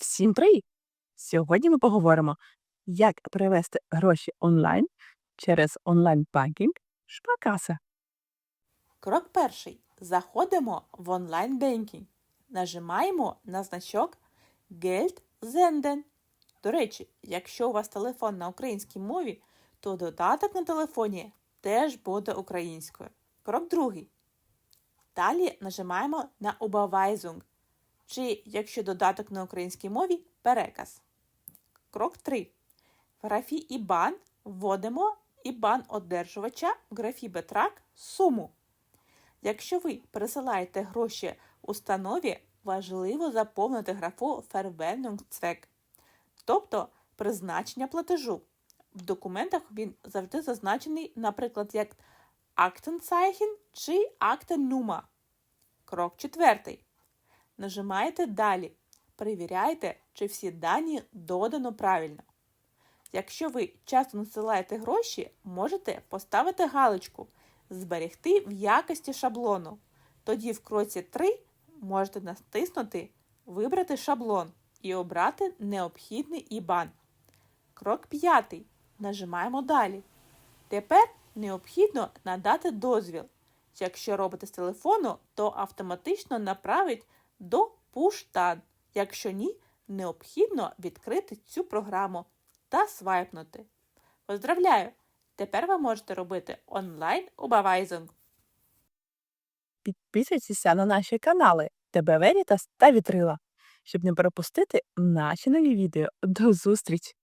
Всім привіт! Сьогодні ми поговоримо, як перевести гроші онлайн через онлайн-банкінг Шпаркаса. Крок перший. Заходимо в онлайн-бенкінг. Нажимаємо на значок Geld senden. До речі, якщо у вас телефон на українській мові, то додаток на телефоні теж буде українською. Крок другий. Далі нажимаємо на Überweisung, чи, якщо додаток на українській мові, переказ. Крок 3. В графі IBAN вводимо IBAN одержувача в графі Betrag суму. Якщо ви пересилаєте гроші установі, важливо заповнити графу Verwendungszweck, тобто призначення платежу. В документах він завжди зазначений, наприклад, як Aktenzeichen чи Aktennummer. Крок четвертий. Нажимаєте Далі. Перевіряйте, чи всі дані додано правильно. Якщо ви часто насилаєте гроші, можете поставити галочку Зберегти в якості шаблону. Тоді в кроці 3 можете натиснути Вибрати шаблон і обрати необхідний IBAN. Крок 5. Нажимаємо Далі. Тепер необхідно надати дозвіл. Якщо робите з телефону, то автоматично направить до пуштан. Якщо ні, необхідно відкрити цю програму та свайпнути. Поздравляю! Тепер ви можете робити онлайн Überweisung. Підписуйтеся на наші канали ТБ Veritas та Вітрила, щоб не пропустити наші нові відео. До зустрічі!